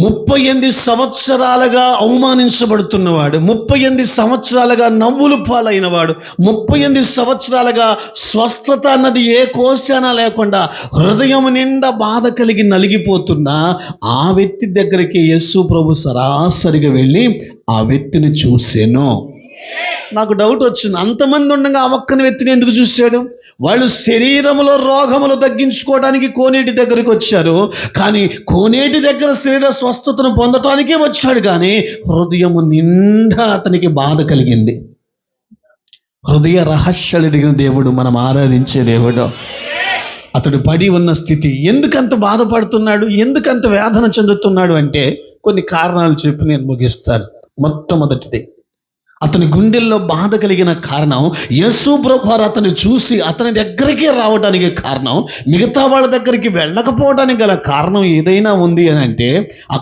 ముప్పై ఎనిమిది సంవత్సరాలుగా అవమానించబడుతున్నవాడు ముప్పై ఎనిమిది సంవత్సరాలుగా నవ్వులు పాలైనవాడు ముప్పై ఎనిమిది సంవత్సరాలుగా స్వస్థత అన్నది ఏ కోశాన లేకుండా హృదయం నిండా బాధ కలిగి నలిగిపోతున్న ఆ వ్యక్తి దగ్గరికి యస్సు ప్రభు సరాసరిగా వెళ్ళి ఆ వ్యక్తిని చూసాను. నాకు డౌట్ వచ్చింది. అంతమంది ఉండగా ఆ ఒక్కని వ్యక్తిని ఎందుకు చూశాడు? వాళ్ళు శరీరంలో రోగములు తగ్గించుకోవడానికి కోనేటి దగ్గరికి వచ్చారు. కానీ కోనేటి దగ్గర శరీర స్వస్థతను పొందటానికే వచ్చాడు. కానీ హృదయం నిండా అతనికి బాధ కలిగింది. హృదయ రహస్యాలు ఎదిగిన దేవుడు మనం ఆరాధించే దేవుడు. అతడు పడి ఉన్న స్థితి ఎందుకంత బాధపడుతున్నాడు? ఎందుకంత వేదన చెందుతున్నాడు? అంటే కొన్ని కారణాలు చెప్పి నేను ముగిస్తాను. మొట్టమొదటిది. అతని గుండెల్లో బాధ కలిగిన కారణం యేసు ప్రభువారు అతన్ని చూసి అతని దగ్గరికి రావడానికి కారణం మిగతా వాళ్ళ దగ్గరికి వెళ్ళకపోవడానికి గల కారణం ఏదైనా ఉంది అని అంటే